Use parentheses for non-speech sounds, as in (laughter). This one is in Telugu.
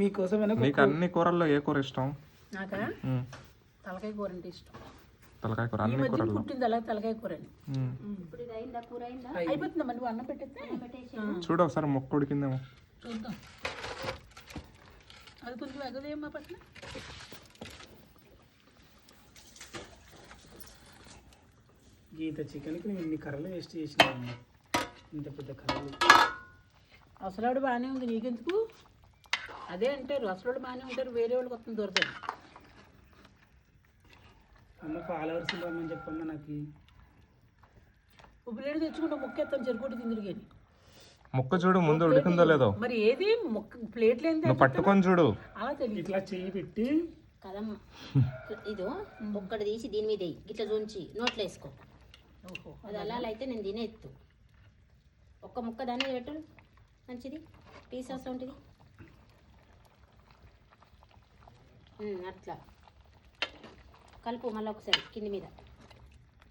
మీకోసమైనా నీకు అన్ని కూరల్లో ఏ కూర ఇష్టం? నాకా. తలకాయ కూర అంటే ఇష్టం. తలకాయ కూర అన్ని కూరల్లో. పుట్టింది అలా తలకాయ కూర అని ఉమ్. ఇప్పుడు ఇది అయిందా కూర అయిందా అయిపోతుందమ్మా నువ్వు అన్నం పెట్టేస్తే? పెట్టేసి చూడు ఒకసారి మొక్క ఉడికిందేమో. చూద్దాం. అది కొంచెం ఎగదేమ్మా పట్ల గీత చికెన్కి నేను ఇన్ని కర్రలు వేస్ట్ చేసినాను. ఇంత పెద్ద కర్రలు. అసలాడు బాగానే ఉంది. నీకెందుకు? అదే అంటారు అసలాడు బాగానే ఉంటారు వేరే వాళ్ళకి వస్తుంది దొరకదు అమ్మ ఫాలోవర్స్ రమ్మని చెప్పమ్మా నాకు. ఉబ్బులేడు తెచ్చుకుంటే ముక్కెత్తాను చెరుకోటి తిందిరు కానీ. ముక్క చూడు ముందు ఉడికిందో లేదో. మరి ఏది? ముక్క ప్లేట్లు ఏంది నువ్వు పట్టుకొని చూడు. అలా తెలియదు ఇట్లా చెయ్యి పెట్టి. కదమ్మా (laughs) ఇదో ఒక్కటి తీసి దీని మీద ఇట్లా చూంచి నోట్లో వేసుకో. ఓహో. అది అలా అయితే నేను తినేత్తు. ఒక్క ముక్క దాని మీద పెట్టు. మంచిది. పీస్ వస్తూ ఉంటుంది. అట్లా. కలుపు మళ్ళీ ఒకసారి కింది మీద.